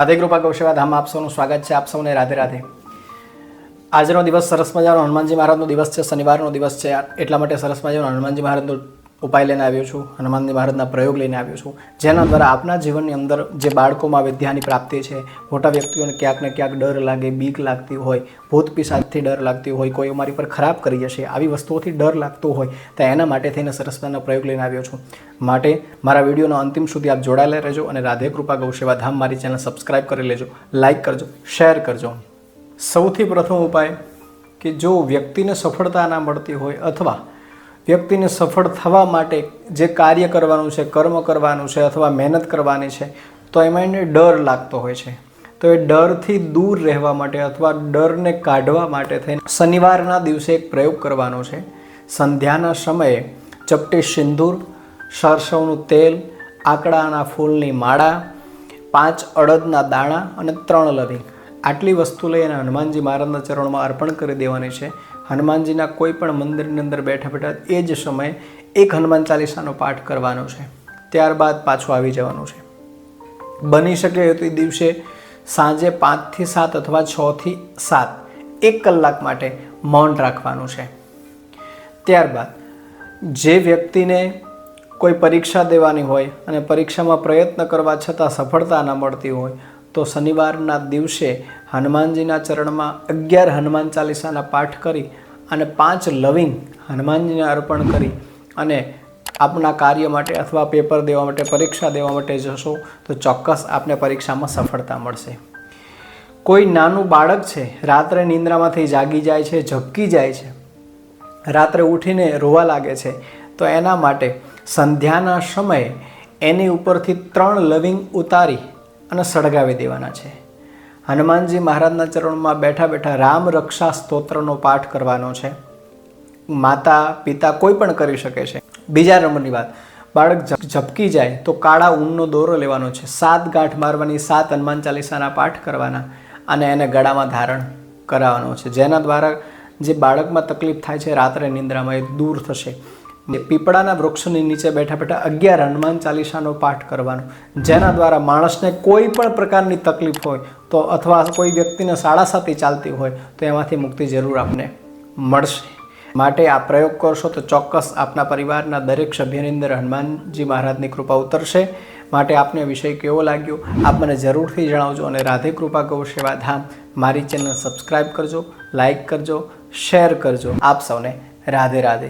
રાધે કૃપા ગૌસેવા ધામ આપ સૌનું સ્વાગત છે, આપ સૌને રાધે રાધે. આજનો દિવસ સરસ મજાનો હનુમાનજી મહારાજનો દિવસ છે, શનિવારનો દિવસ છે, એટલા માટે સરસ મજાનો હનુમાનજી મહારાજનો ઉપાય લઈને આવ્યો છું, હનુમાનજી મહારાજના પ્રયોગ લઈને આવ્યો છું, જેના દ્વારા આપના જીવનની અંદર જે બાળકોમાં વિદ્યાની પ્રાપ્તિ છે, મોટા વ્યક્તિઓને ક્યાંક ને ક્યાંક ડર લાગે, બીક લાગતી હોય, ભૂત પિશાચથી ડર લાગતી હોય, કોઈ અમારી પર ખરાબ કરી જશે, આવી વસ્તુઓથી ડર લાગતો હોય, તો એના માટે થઈને સરસ મજાનો પ્રયોગ લઈને આવ્યો છું. માટે મારા વિડીયોનો અંતિમ સુધી આપ જોડાયેલા રહેજો અને રાધે કૃપા ગૌસેવા ધામ મારી ચેનલ સબસ્ક્રાઈબ કરી લેજો, લાઇક કરજો, શેર કરજો. સૌથી પ્રથમ ઉપાય કે જો વ્યક્તિને સફળતા ના મળતી હોય અથવા વ્યક્તિને સફળ થવા માટે જે કાર્ય કરવાનું છે, કર્મ કરવાનું છે અથવા મહેનત કરવાની છે, તો એમાં એને ડર લાગતો હોય છે. તો એ ડરથી દૂર રહેવા માટે અથવા ડરને કાઢવા માટે થઈને શનિવારના દિવસે એક પ્રયોગ કરવાનો છે. સંધ્યાના સમયે ચપટી સિંદૂર, સરસવનું તેલ, આકડાના ફૂલની માળા, પાંચ અડદના દાણા અને ત્રણ લવિંગ. આટલી વસ્તુ લઈ અને હનુમાનજી મહારાજના ચરણમાં અર્પણ કરી દેવાની છે. હનુમાનજીના કોઈ પણ મંદિરની અંદર બેઠા બેઠા એ જ સમયે એક હનુમાન ચાલીસાનો પાઠ કરવાનો છે. ત્યારબાદ પાછું આવી જવાનું છે. બની શકે તો એ દિવસે સાંજે પાંચથી સાત અથવા છથી સાત એક કલાક માટે મૌન રાખવાનું છે. ત્યારબાદ જે વ્યક્તિને કોઈ પરીક્ષા દેવાની હોય અને પરીક્ષામાં પ્રયત્ન કરવા છતાં સફળતા ન મળતી હોય તો શનિવારના દિવસે હનુમાનજીના ચરણમાં અગિયાર હનુમાન ચાલીસાના પાઠ કરી અને પાંચ લવિંગ હનુમાનજીને અર્પણ કરી અને આપના કાર્ય માટે અથવા પેપર દેવા માટે, પરીક્ષા દેવા માટે જશો તો ચોક્કસ આપને પરીક્ષામાં સફળતા મળશે. કોઈ નાનું બાળક છે, રાત્રે નિંદ્રામાંથી જાગી જાય છે, ઝબકી જાય છે, રાત્રે ઉઠીને રોવા લાગે છે, તો એના માટે સંધ્યાના સમયે એની ઉપરથી ત્રણ લવિંગ ઉતારી અને સળગાવી દેવાના છે. હનુમાનજી મહારાજના ચરણમાં બેઠા બેઠા રામ રક્ષા સ્તોત્રનો પાઠ કરવાનો છે. માતા, પિતા કોઈ પણ કરી શકે છે. બીજા નંબરની વાત, બાળક ઝપકી જાય તો કાળા ઊનનો દોરો લેવાનો છે. સાત ગાંઠ મારવાની, સાત હનુમાન ચાલીસાના પાઠ કરવાના અને એને ગળામાં ધારણ કરાવવાનો છે. જેના દ્વારા જે બાળકમાં તકલીફ થાય છે, રાત્રે નિંદ્રામાં એ દૂર થશે. પીપળાના વૃક્ષની નીચે બેઠા બેઠા અગિયાર હનુમાન ચાલીસાનો પાઠ કરવાનો. જેના દ્વારા માણસને કોઈ પણ પ્રકારની તકલીફ હોય તો અથવા કોઈ વ્યક્તિને સાડાસાતી ચાલતી હોય તો એમાંથી મુક્તિ જરૂર આપને મળશે. માટે આ પ્રયોગ કરશો તો ચોક્કસ આપના પરિવારના દરેક સભ્યની અંદર હનુમાનજી મહારાજની કૃપા ઉતરશે. માટે આપને વિષય કેવો લાગ્યો આપ મને જરૂરથી જણાવજો અને રાધે કૃપા ગૌ સેવાધામ મારી ચેનલ સબસ્ક્રાઈબ કરજો, લાઇક કરજો, શેર કરજો. આપ સૌને રાધે રાધે.